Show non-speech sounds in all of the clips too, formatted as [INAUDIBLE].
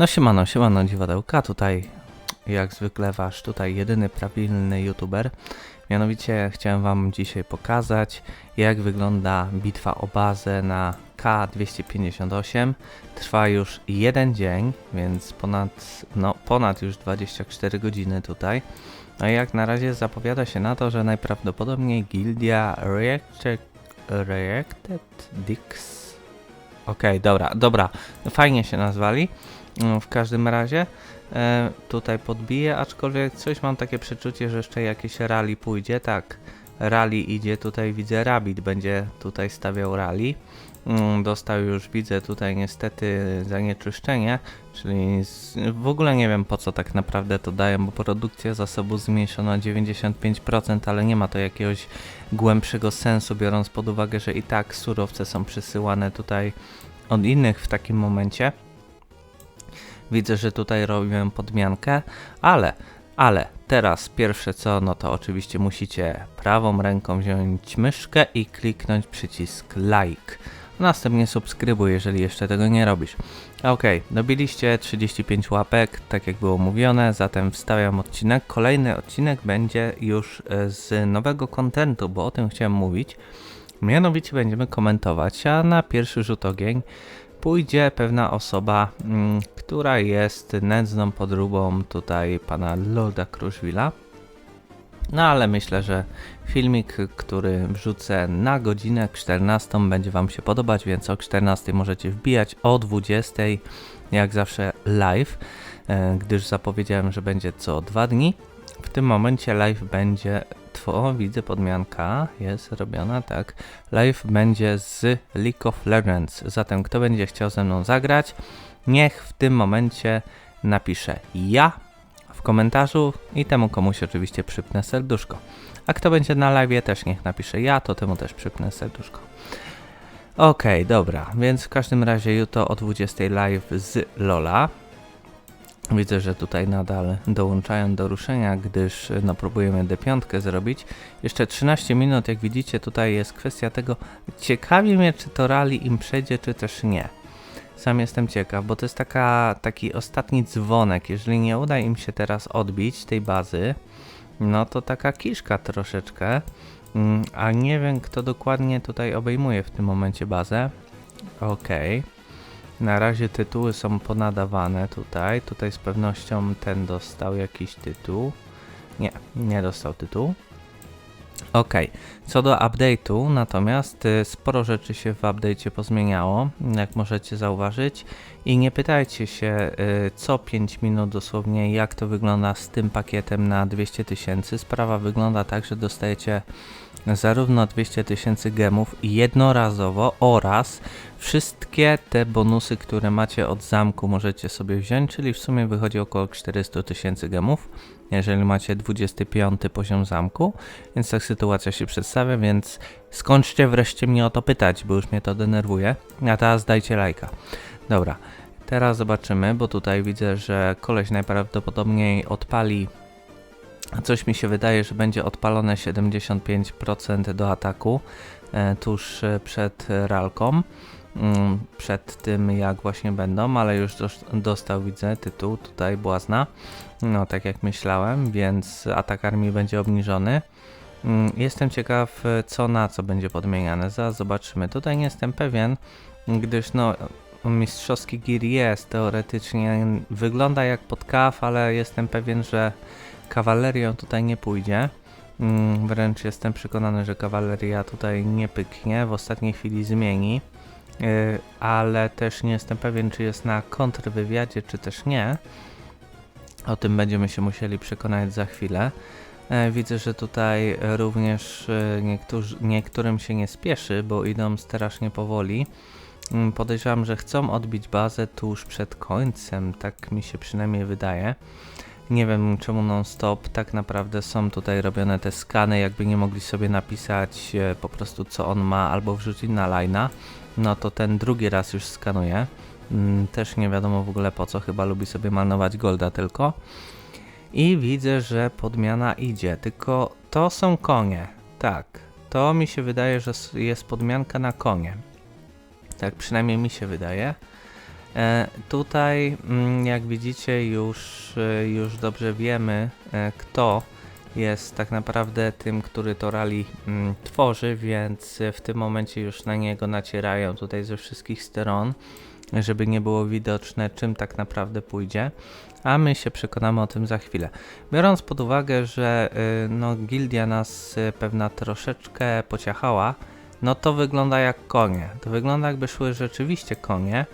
No siemano, siemano dziwadełka, tutaj jak zwykle wasz tutaj jedyny prawilny youtuber. Mianowicie chciałem wam dzisiaj pokazać jak wygląda bitwa o bazę na K258. Trwa już jeden dzień, więc ponad, no, ponad już 24 godziny tutaj. No i jak na razie zapowiada się na to, że najprawdopodobniej gildia Reacted, Reacted Dix Okej, dobra, dobra. Fajnie się nazwali. Mm, W każdym razie e, tutaj podbiję, aczkolwiek coś mam takie przeczucie, że jeszcze jakieś rally pójdzie. Tak, rally idzie, tutaj widzę Rabbit będzie tutaj stawiał rally. Mm, Dostał już, widzę tutaj niestety zanieczyszczenie, czyli w ogóle nie wiem po co tak naprawdę to dają, bo produkcja zasobu zmniejszona o 95%, ale nie ma to jakiegoś głębszego sensu, biorąc pod uwagę, że i tak surowce są przysyłane tutaj od innych w takim momencie. Widzę, że tutaj robiłem podmiankę, ale, ale teraz pierwsze co, no to oczywiście musicie prawą ręką wziąć myszkę i kliknąć przycisk like. Następnie subskrybuj, jeżeli jeszcze tego nie robisz. Ok, dobiliście 35 łapek, tak jak było mówione, zatem wstawiam odcinek. Kolejny odcinek będzie już e, z nowego kontentu, bo o tym chciałem mówić. Mianowicie będziemy komentować, a na pierwszy rzut ogień pójdzie pewna osoba, mm, która jest nędzną podróbą tutaj pana Lorda Kruszwila. No ale myślę, że filmik, który wrzucę na godzinę 14 będzie wam się podobać, więc o 14 możecie wbijać o 20 jak zawsze live, e, gdyż zapowiedziałem, że będzie co dwa dni. W tym momencie live będzie, o widzę podmianka jest robiona, tak. Live będzie z League of Legends, zatem kto będzie chciał ze mną zagrać, niech w tym momencie napisze ja w komentarzu i temu komuś oczywiście przypnę serduszko. A kto będzie na live też niech napisze ja, to temu też przypnę serduszko. Okej, dobra, więc w każdym razie jutro o 20 live z Lola. Widzę, że tutaj nadal dołączają do ruszenia, gdyż no, próbujemy D5 zrobić. Jeszcze 13 minut, jak widzicie, tutaj jest kwestia tego. Ciekawi mnie, czy to rally im przejdzie, czy też nie. Sam jestem ciekaw, bo to jest taka, taki ostatni dzwonek. Jeżeli nie uda im się teraz odbić tej bazy, no to taka kiszka troszeczkę. Mm, A nie wiem, kto dokładnie tutaj obejmuje w tym momencie bazę. Okej. Na razie tytuły są ponadawane tutaj. Tutaj z pewnością ten dostał jakiś tytuł. Nie, nie dostał tytułu. Ok, co do update'u, natomiast y, sporo rzeczy się w update'cie pozmieniało, jak możecie zauważyć. I nie pytajcie się y, co 5 minut dosłownie, jak to wygląda z tym pakietem na 200 tysięcy. Sprawa wygląda tak, że dostajecie zarówno 200 tysięcy gemów jednorazowo oraz wszystkie te bonusy, które macie od zamku możecie sobie wziąć, czyli w sumie wychodzi około 400 tysięcy gemów, jeżeli macie 25 poziom zamku, więc tak sytuacja się przedstawia, więc skończcie wreszcie mnie o to pytać, bo już mnie to denerwuje, a teraz dajcie lajka. Dobra, teraz zobaczymy, bo tutaj widzę, że koleś najprawdopodobniej odpali Coś mi się wydaje, że będzie odpalone 75% do ataku e, tuż e, przed ralką. Mm, przed tym jak właśnie będą, ale już dos- dostał widzę tytuł tutaj błazna. No tak jak myślałem, więc atak armii będzie obniżony. Mm, Jestem ciekaw e, co na co będzie podmieniane. Zaraz zobaczymy. Tutaj nie jestem pewien, gdyż no mistrzowski gir jest teoretycznie wygląda jak pod kaw, ale jestem pewien, że kawalerią tutaj nie pójdzie. Mm, Wręcz jestem przekonany, że kawaleria tutaj nie pyknie, w ostatniej chwili zmieni. Yy, ale też nie jestem pewien, czy jest na kontrwywiadzie, czy też nie. O tym będziemy się musieli przekonać za chwilę. E, Widzę, że tutaj również niektórzy, niektórym się nie spieszy, bo idą strasznie powoli. Mm, Podejrzewam, że chcą odbić bazę tuż przed końcem, tak mi się przynajmniej wydaje. Nie wiem czemu non-stop, tak naprawdę są tutaj robione te skany, jakby nie mogli sobie napisać e, po prostu co on ma albo wrzucić na line'a, no to ten drugi raz już skanuje. Mm, Też nie wiadomo w ogóle po co, chyba lubi sobie malować golda tylko. I widzę, że podmiana idzie, tylko to są konie. Tak, to mi się wydaje, że jest podmianka na konie. Tak przynajmniej mi się wydaje. E, tutaj, mm, jak widzicie, już, e, już dobrze wiemy, e, kto jest tak naprawdę tym, który to rally mm, tworzy, więc w tym momencie już na niego nacierają tutaj ze wszystkich stron, żeby nie było widoczne, czym tak naprawdę pójdzie. A my się przekonamy o tym za chwilę. Biorąc pod uwagę, że no, gildia nas pewna troszeczkę pociachała, no to wygląda jak konie. To wygląda jakby szły rzeczywiście konie,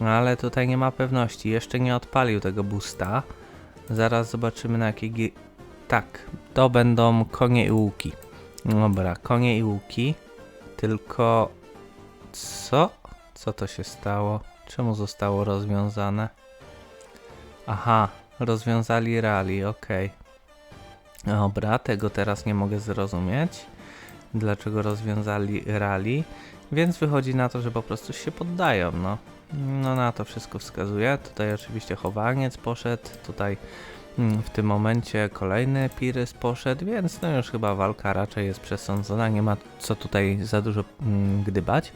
ale tutaj nie ma pewności. Jeszcze nie odpalił tego boosta. Zaraz zobaczymy na jakiej... gi- Tak, to będą konie i łuki. Dobra, konie i łuki. Tylko... Co? Co to się stało? Czemu zostało rozwiązane? Aha, rozwiązali rally, okej. Dobra, tego teraz nie mogę zrozumieć. Dlaczego rozwiązali rally? Więc wychodzi na to, że po prostu się poddają, no. No na to wszystko wskazuje. Tutaj oczywiście chowaniec poszedł, tutaj mm, w tym momencie kolejny Pirys poszedł, więc no już chyba walka raczej jest przesądzona, nie ma co tutaj za dużo mm, gdybać.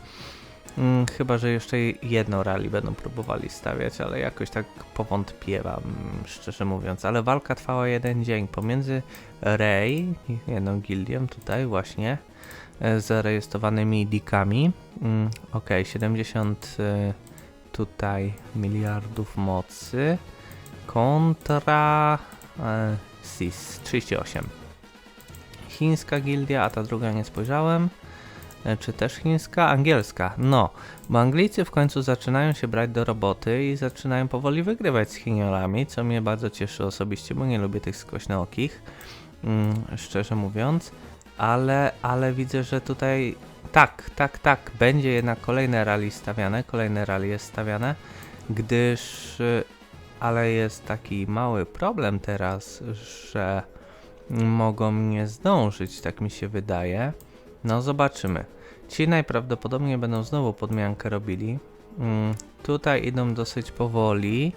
Mm, chyba, że jeszcze jedno rally będą próbowali stawiać, ale jakoś tak powątpiewam, szczerze mówiąc. Ale walka trwała jeden dzień pomiędzy Ray, jedną gildią tutaj właśnie, e, zarejestrowanymi dikami. Mm, ok, 70 e, tutaj miliardów mocy kontra e, SIS 38. Chińska gildia, a ta druga nie spojrzałem. E, Czy też chińska? Angielska. No, bo Anglicy w końcu zaczynają się brać do roboty i zaczynają powoli wygrywać z Chiniolami, co mnie bardzo cieszy osobiście, bo nie lubię tych skośnookich, mm, szczerze mówiąc. Ale, ale widzę, że tutaj tak, tak, tak, będzie jednak kolejne rally stawiane, kolejne rally jest stawiane, gdyż, y, ale jest taki mały problem teraz, że mogą nie zdążyć, tak mi się wydaje. No zobaczymy. Ci najprawdopodobniej będą znowu podmiankę robili. Mm, tutaj idą dosyć powoli,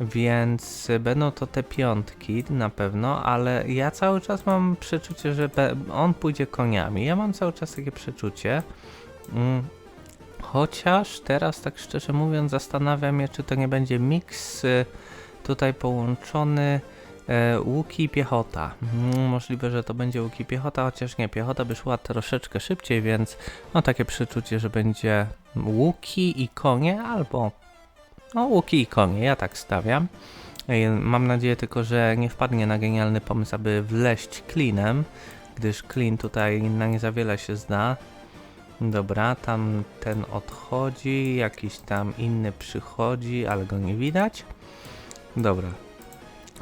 więc będą to te piątki na pewno, ale ja cały czas mam przeczucie, że on pójdzie koniami. Ja mam cały czas takie przeczucie. Mm, chociaż teraz tak szczerze mówiąc zastanawiam się, czy to nie będzie miks y, tutaj połączony E, łuki i piechota. Mm, możliwe, że to będzie łuki i piechota, chociaż nie, piechota by szła troszeczkę szybciej, więc mam takie przeczucie, że będzie łuki i konie, albo no łuki i konie, ja tak stawiam. Mam nadzieję tylko, że nie wpadnie na genialny pomysł, aby wleść klinem, gdyż klin tutaj na nie za wiele się zna. Dobra, tam ten odchodzi, jakiś tam inny przychodzi, ale go nie widać. Dobra,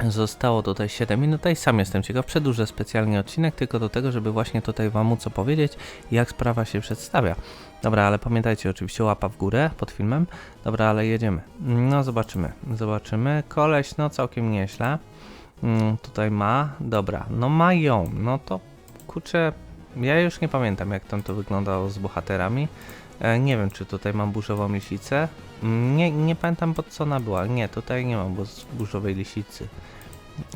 Zostało tutaj 7 minut, i sam jestem ciekaw, przedłużę specjalnie odcinek tylko do tego, żeby właśnie tutaj wam móc opowiedzieć, jak sprawa się przedstawia. Dobra, ale pamiętajcie oczywiście łapa w górę pod filmem. Dobra, ale jedziemy. No zobaczymy, zobaczymy. Koleś, no całkiem nieźle. Mm, tutaj ma, dobra, no ma ją, no to kurczę, ja już nie pamiętam jak tam to wyglądało z bohaterami. E, nie wiem, czy tutaj mam burzową lisicę. Nie, nie pamiętam pod co ona była. Nie, tutaj nie mam burzowej lisicy.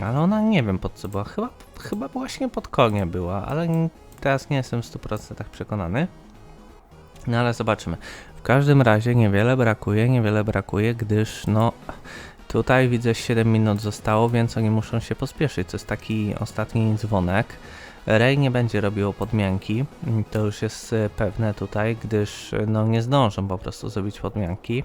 Ale ona nie wiem pod co była. Chyba, chyba właśnie pod konie była, ale teraz nie jestem w 100% przekonany. No ale zobaczymy. W każdym razie niewiele brakuje, niewiele brakuje, gdyż no tutaj widzę 7 minut zostało, więc oni muszą się pospieszyć. To jest taki ostatni dzwonek. Ray nie będzie robił podmianki, to już jest e, pewne tutaj, gdyż e, no nie zdążą po prostu zrobić podmianki.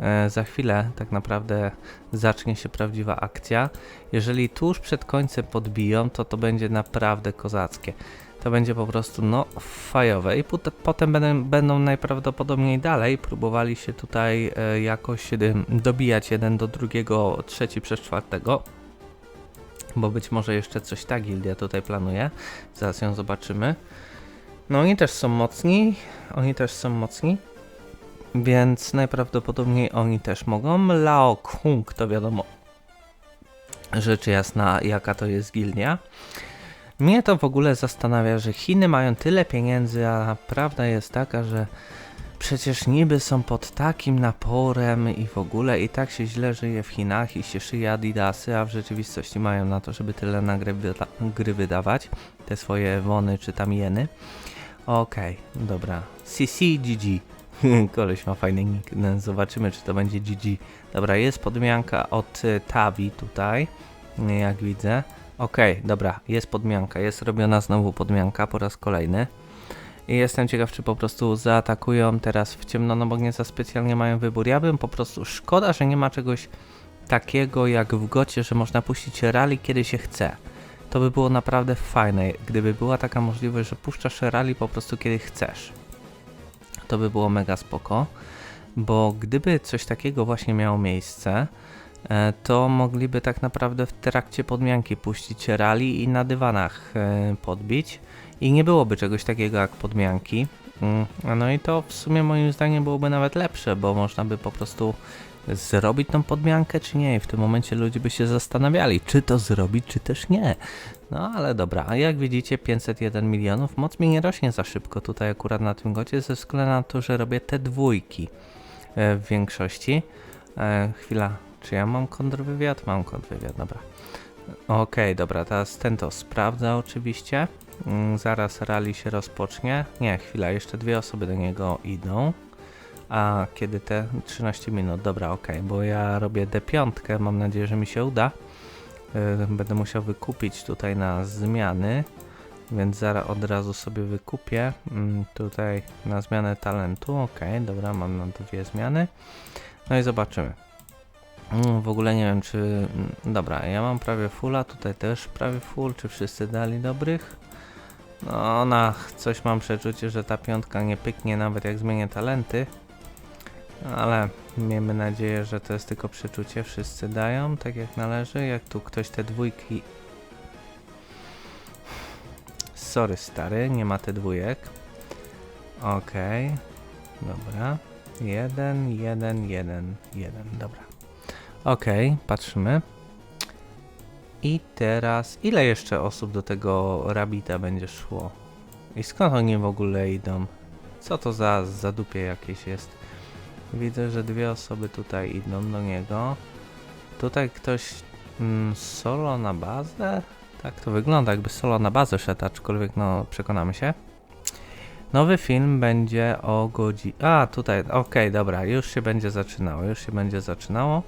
E, za chwilę tak naprawdę zacznie się prawdziwa akcja. Jeżeli tuż przed końcem podbiją, to to będzie naprawdę kozackie. To będzie po prostu no fajowe i potem będą, będą najprawdopodobniej dalej próbowali się tutaj e, jakoś e, dobijać jeden do drugiego, trzeci przez czwartego bo być może jeszcze coś ta gildia tutaj planuje. Zaraz ją zobaczymy. No oni też są mocni, oni też są mocni, więc najprawdopodobniej oni też mogą. Lao Kung to wiadomo, rzecz jasna jaka to jest gildia. Mnie to w ogóle zastanawia, że Chiny mają tyle pieniędzy, a prawda jest taka, że Przecież niby są pod takim naporem i w ogóle i tak się źle żyje w Chinach i się szyje adidasy, a w rzeczywistości mają na to, żeby tyle na gry, wyda gry wydawać, te swoje wony czy tam jeny. Okej, dobra. CCGG. [LAUGHS] Koleś ma fajny nick. No, Zobaczymy, czy to będzie GG. Dobra, jest podmianka od y, Tavi tutaj, jak widzę. Okej, dobra, jest podmianka. Jest robiona znowu podmianka po raz kolejny. I jestem ciekaw, czy po prostu zaatakują teraz w ciemno, no bo nie za specjalnie mają wybór. Ja bym po prostu, szkoda, że nie ma czegoś takiego jak w gocie, że można puścić rally kiedy się chce. To by było naprawdę fajne, gdyby była taka możliwość, że puszczasz rally po prostu kiedy chcesz. To by było mega spoko, bo gdyby coś takiego właśnie miało miejsce, to mogliby tak naprawdę w trakcie podmianki puścić rally i na dywanach e, podbić i nie byłoby czegoś takiego jak podmianki. Mm, No i to w sumie moim zdaniem byłoby nawet lepsze, bo można by po prostu zrobić tą podmiankę czy nie i w tym momencie ludzie by się zastanawiali, czy to zrobić, czy też nie. No ale dobra, a jak widzicie 501 milionów, moc mi nie rośnie za szybko tutaj akurat na tym gocie ze względu na to, że robię te dwójki e, w większości. E, chwila, czy ja mam kontrwywiad? Mam kontrwywiad, dobra. Okej, dobra, teraz ten to sprawdza oczywiście. Mm, zaraz rally się rozpocznie. Nie, chwila, jeszcze dwie osoby do niego idą. A kiedy te 13 minut? Dobra, okej, bo ja robię D5, mam nadzieję, że mi się uda. Yy, Będę musiał wykupić tutaj na zmiany, więc zaraz od razu sobie wykupię mm, tutaj na zmianę talentu. Okej, dobra, mam na dwie zmiany. No i zobaczymy. Mm, W ogóle nie wiem, czy. mm, Dobra, ja mam prawie fulla, tutaj też prawie full. Czy wszyscy dali dobrych? No, na coś mam przeczucie, że ta piątka nie pyknie, nawet jak zmienię talenty. Ale miejmy nadzieję, że to jest tylko przeczucie. Wszyscy dają tak jak należy. Jak tu ktoś te dwójki. Sorry, stary, nie ma te dwójek. Okej, dobra. Jeden, jeden, jeden, jeden, dobra. Okej, patrzymy. I teraz, ile jeszcze osób do tego rabita będzie szło? I skąd oni w ogóle idą? Co to za zadupie jakieś jest? Widzę, że dwie osoby tutaj idą do niego. Tutaj ktoś mm, solo na bazę? Tak to wygląda, jakby solo na bazę szedł, aczkolwiek no przekonamy się. Nowy film będzie o godzinie... A, tutaj, okej, dobra, już się będzie zaczynało, już się będzie zaczynało.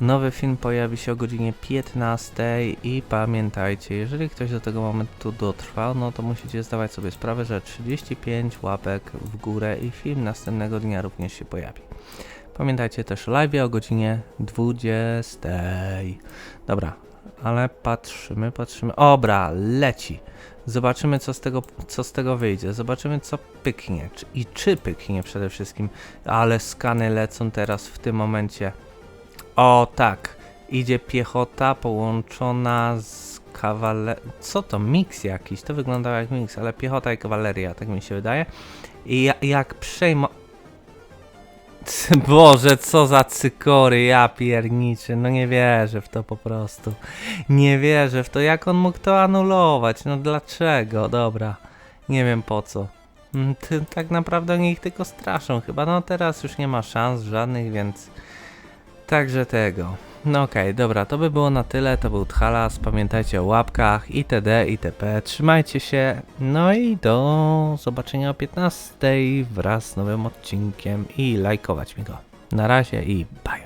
Nowy film pojawi się o godzinie 15 i pamiętajcie, jeżeli ktoś do tego momentu dotrwał, no to musicie zdawać sobie sprawę, że 35 łapek w górę i film następnego dnia również się pojawi. Pamiętajcie też live o godzinie 20. Dobra, ale patrzymy, patrzymy. Obra, leci. Zobaczymy, co z tego, co z tego wyjdzie. Zobaczymy, co pyknie. Czy, I czy pyknie przede wszystkim. Ale skany lecą teraz w tym momencie. O tak, idzie piechota połączona z kawale... Co to? Miks jakiś. To wyglądało jak miks, ale piechota i kawaleria, tak mi się wydaje. I ja, jak przejmą... Boże, co za cykory, ja pierniczy, no nie wierzę w to po prostu. Nie wierzę w to, jak on mógł to anulować, no dlaczego, dobra, nie wiem po co. Mm, tak naprawdę oni ich tylko straszą chyba, no teraz już nie ma szans żadnych, więc... Także tego. No okej, dobra, to by było na tyle, to był Thalas, pamiętajcie o łapkach itd. itp. Trzymajcie się, no i do zobaczenia o 15 wraz z nowym odcinkiem i lajkować mi go. Na razie i bye.